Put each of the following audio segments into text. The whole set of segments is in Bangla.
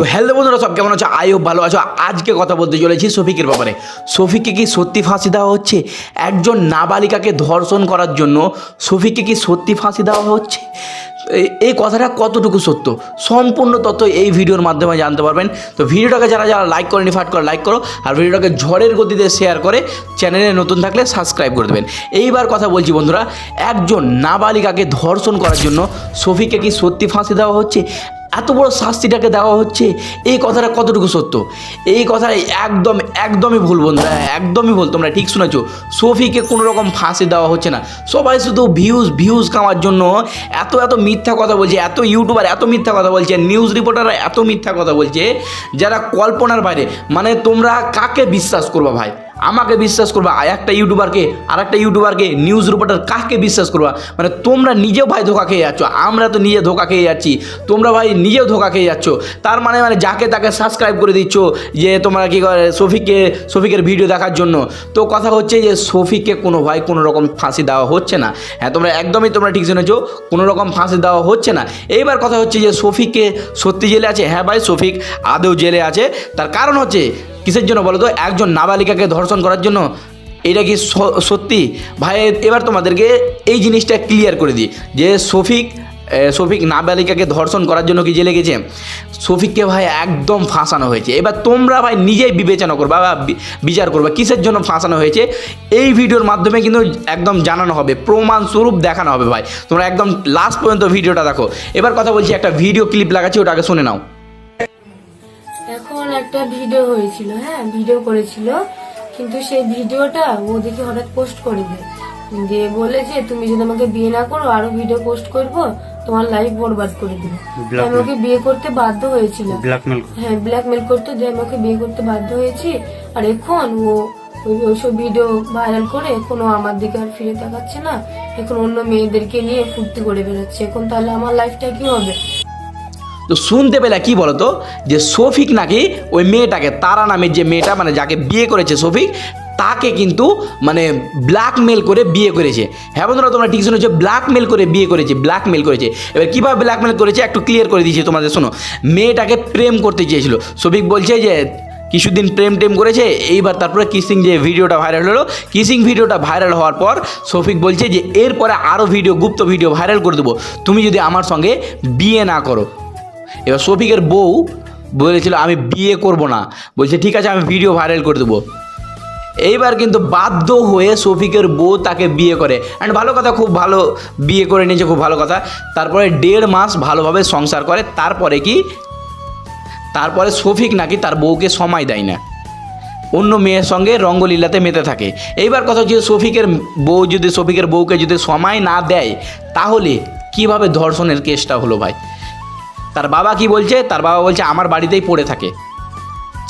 তো হেলথ বন্ধুরা, সব কেমন আছো? আই হোপ ভালো আছো। আজকে কথা বলতে চলেছি শফিকের ব্যাপারে। শফিককে কি সত্যি ফাঁসি দেওয়া হচ্ছে? একজন নাবালিকাকে ধর্ষণ করার জন্য শফিককে কি সত্যি ফাঁসি দেওয়া হচ্ছে? এই কথাটা কতটুকু সত্য? সম্পূর্ণ তথ্য এই ভিডিওর মাধ্যমে জানতে পারবেন। তো ভিডিওটাকে যারা যারা লাইক করেনি ফাট করে লাইক করো, আর ভিডিওটাকে ঝড়ের গতিতে শেয়ার করে চ্যানেলে নতুন থাকলে সাবস্ক্রাইব করে দেবেন। এইবার কথা বলছি বন্ধুরা, একজন নাবালিকাকে ধর্ষণ করার জন্য শফিককে কি সত্যি ফাঁসি দেওয়া হচ্ছে? এত বড় শাস্তিটাকে দেওয়া হচ্ছে, এই কথাটা কতটুকু সত্য? এই কথাটা একদম, একদমই ভুল বন্ধুরা একদমই ভুল। তোমরা ঠিক শুনেছো, সফিকে কোনো রকম ফাঁসি দেওয়া হচ্ছে না। সবাই শুধু ভিউজ ভিউজ কামার জন্য এত এত মিথ্যা কথা বলছে, এত ইউটিউবার এত মিথ্যা কথা বলছে নিউজ রিপোর্টাররা এত মিথ্যা কথা বলছে, যারা কল্পনার বাইরে। মানে তোমরা কাকে বিশ্বাস করবা ভাই? আমাকে বিশ্বাস করবা একটা ইউটিউবারকে, আর একটা ইউটিউবারকে নিউজ রিপোর্টার কাকে বিশ্বাস করবা? মানে তোমরা নিজেও ভাই ধোকা খেয়ে যাচ্ছ, আমরা তো নিজে ধোকা খেয়ে যাচ্ছি, তোমরা ভাই নিজেও ধোকা খেয়ে যাচ্ছ। তার মানে মানে যাকে তাকে সাবস্ক্রাইব করে দিচ্ছ, যে তোমরা কী করে, শফিককে, শফিকের ভিডিও দেখার জন্য। তো কথা হচ্ছে যে শফিককে কোনো ভাই কোনো রকম ফাঁসি দেওয়া হচ্ছে না। হ্যাঁ তোমরা একদমই তোমরা ঠিক শুনেছো কোনো রকম ফাঁসি দেওয়া হচ্ছে না। এইবার কথা হচ্ছে যে শফিককে সত্যি জেলে আছে? হ্যাঁ ভাই, শফিক আদৌ জেলে আছে। তার কারণ হচ্ছে কিসের জন্য বলো তো? একজন নাবালিকাকে ধর্ষণ করার জন্য? এটা কি সত্যি? ভাই, এবার তোমাদেরকে এই জিনিসটা ক্লিয়ার করে দিই। যে শফিক শফিক নাবালিকাকে ধর্ষণ করার জন্য কি জেলে গেছে? শফিককে ভাই একদম ফাঁসানো হয়েছে। এবার তোমরা ভাই নিজেই বিবেচনা করবা বা বিচার করবা কিসের জন্য ফাঁসানো হয়েছে? এই ভিডিওর মাধ্যমে কিন্তু একদম জানানো হবে প্রমাণ স্বরূপ দেখানো হবে ভাই। তোমরা একদম লাস্ট পর্যন্ত ভিডিওটা দেখো। এবার কথা বলছি একটা ভিডিও ক্লিপ লাগাচ্ছি ওটাকে শুনে নাও। একটা ভিডিও হয়েছিল হ্যাঁ ভিডিও করেছিল। কিন্তু সেই ভিডিওটা ও দেখে হঠাৎ পোস্ট করে দেয়। দিয়ে বলেছে তুমি যদি আমাকে বিয়ে না করো আরও ভিডিও পোস্ট করব তোমার লাইফ বরবাদ করে দেবো। তো আমি ওকে বিয়ে করতে বাধ্য হয়েছিল হ্যাঁ ব্ল্যাকমেল করতো যে আমি ওকে বিয়ে করতে বাধ্য হয়েছি। আর এখন ও ওই ওইসব ভিডিও ভাইরাল করে এখন আমার দিকে আর ফিরে তাকাচ্ছে না। এখন অন্য মেয়েদেরকে নিয়ে ফুর্তি করে বেরোচ্ছে এখন তাহলে আমার লাইফটা কি হবে? তো শুনতে পেলে কি বলতো? যে শফিক নাকি ওই মেয়েটাকে, তারা নামের যে মেয়েটা মানে যাকে বিয়ে করেছে শফিক, তাকে কিন্তু মানে ব্ল্যাকমেল করে বিয়ে করেছে। হ্যাঁ বন্ধুরা, তোমরা ঠিক শুনেছো ব্ল্যাকমেল করে বিয়ে করেছে ব্ল্যাকমেল করেছে। এবার কীভাবে ব্ল্যাকমেল করেছে একটু ক্লিয়ার করে দিয়েছি তোমাদের, শোনো। মেয়েটাকে প্রেম করতে চেয়েছিল। শফিক বলছে যে, কিছুদিন প্রেম টেম করেছে, এইবার তারপরে কিসিং যে ভিডিওটা ভাইরাল হলো কিসিং ভিডিওটা ভাইরাল হওয়ার পর শফিক বলছে যে, এরপরে আরও ভিডিও গুপ্ত ভিডিও ভাইরাল করে দেবো। তুমি যদি আমার সঙ্গে বিয়ে না করো। এবার শফিকের বউ বলেছিল, আমি বিয়ে করব না। বলছে, ঠিক আছে, আমি ভিডিও ভাইরাল করে দেবো। এইবার কিন্তু বাধ্য হয়ে শফিকের বউ তাকে বিয়ে করে। অ্যান্ড ভালো কথা, খুব ভালো বিয়ে করে নিয়েছে, খুব ভালো কথা। তারপরে দেড় মাস ভালোভাবে সংসার করে, তারপরে কি? তারপরে শফিক নাকি তার বউকে সময় দেয় না। অন্য মেয়ের সঙ্গে রঙ্গলীলাতে মেতে থাকে। এইবার কথা হচ্ছে, শফিকের বউ যদি, শফিকের বউকে যদি সময় না দেয়, তাহলে কীভাবে ধর্ষণের কেসটা হলো ভাই? তার বাবা কি বলছে? তার বাবা বলছে, আমার বাড়িতেই পড়ে থাকে।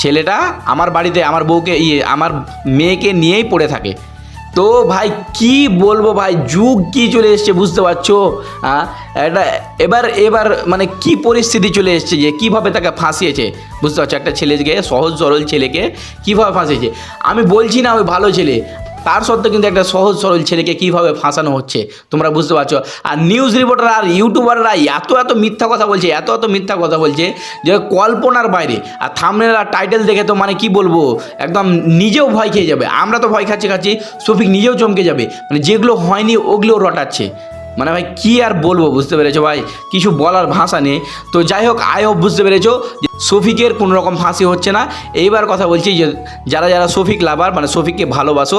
ছেলেটা আমার বাড়িতে, আমার বউকে ইয়ে আমার মেয়েকে নিয়েই পড়ে থাকে। তো ভাই, কি বলব ভাই? যুগ কি চলে এসছে বুঝতে পারছ? এটা এবার এবার মানে কি পরিস্থিতি চলে এসছে যে কীভাবে তাকে ফাঁসিয়েছে? বুঝতে পারছ? একটা ছেলেকে, সহজ সরল ছেলেকে কীভাবে ফাঁসিয়েছে? আমি বলছি না ওই ভালো ছেলে। তার সত্ত্বেও কিন্তু একটা সহজ সরল ছেলেকে কীভাবে ফাঁসানো হচ্ছে, তোমরা বুঝতে পারছ? আর নিউজ রিপোর্টার আর ইউটিউবাররা এত এত মিথ্যা কথা বলছে, এত এত মিথ্যা কথা বলছে যে কল্পনার বাইরে। আর থামনেল আর টাইটেল দেখে তো মানে কি বলব? একদম নিজেও ভয় খেয়ে যাবে। আমরা তো ভয় খাচ্ছি খাচ্ছি, সফিক নিজেও চমকে যাবে। মানে যেগুলো হয়নি ওগুলো রটাচ্ছে। মানে ভাই, কি আর বলব, বুঝতে পেরেছ ভাই? কিছু বলার ভাষা নেই। তো যাই হোক, আই হোপ বুঝতে পেরেছ শফিকের কোনো রকম ফাঁসি হচ্ছে না। এইবার কথা বলছি যে, যারা যারা শফিক লাভার মানে শফিককে ভালোবাসো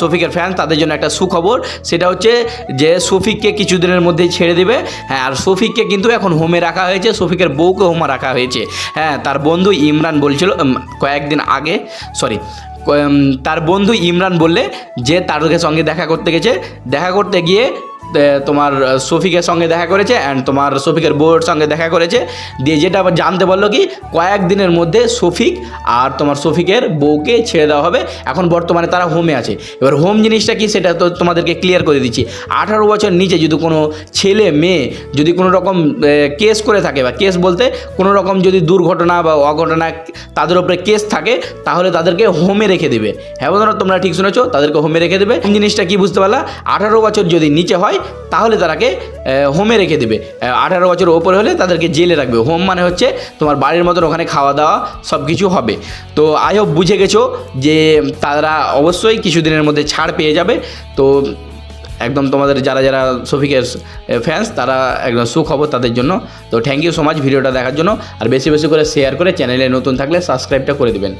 শফিকের ফ্যান তাদের জন্য একটা সুখবর। সেটা হচ্ছে যে, শফিককে কিছুদিনের মধ্যেই ছেড়ে দেবে। হ্যাঁ আর শফিককে কিন্তু এখন হোমে রাখা হয়েছে। শফিকের বউকে হোমে রাখা হয়েছে। হ্যাঁ তার বন্ধু ইমরান বলছিল কয়েকদিন আগে সরি তার বন্ধু ইমরান বললে যে, তার সঙ্গে দেখা করতে গেছে। দেখা করতে গিয়ে তোমার আহ, শফিকের সঙ্গে দেখা করেছে অ্যান্ড তোমার শফিকের বউয়ের সঙ্গে দেখা করেছে। দিয়ে যেটা আবার জানতে পারল কি কয়েকদিনের মধ্যে শফিক আর তোমার শফিকের বউকে ছেড়ে দেওয়া হবে। এখন বর্তমানে তারা হোমে আছে। এবার হোম জিনিসটা কি সেটা তো তোমাদেরকে ক্লিয়ার করে দিচ্ছি। আঠারো বছর নিচে যদি কোনো ছেলে মেয়ে যদি কোনো রকম কেস করে থাকে বা কেস বলতে কোনো রকম যদি দুর্ঘটনা বা অঘটনা তাদের উপরে কেস থাকে তাহলে তাদেরকে হোমে রেখে দেবে। হ্যাঁ বন্ধুরা তোমরা ঠিক শুনেছো তাদেরকে হোমে রেখে দেবে। জিনিসটা কি বুঝতে পারলা? আঠারো বছর যদি নিচে হয় হয় তাহলে তারাকে হোমে রেখে দেবে। আঠারো বছর ওপরে হলে তাদেরকে জেলে রাখবে। হোম মানে হচ্ছে তোমার বাড়ির মতন ওখানে খাওয়া দাওয়া সব কিছু হবে। তো আই হোপ বুঝে গেছো যে তারা অবশ্যই কিছুদিনের মধ্যে ছাড় পেয়ে যাবে। তো একদম তোমাদের যারা যারা সফিকের ফ্যান্স তারা একদম সুখবর তাদের জন্য। তো থ্যাংক ইউ সো মাচ ভিডিওটা দেখার জন্য। আর বেশি বেশি করে শেয়ার করে চ্যানেলে নতুন থাকলে সাবস্ক্রাইবটা করে দিবেন।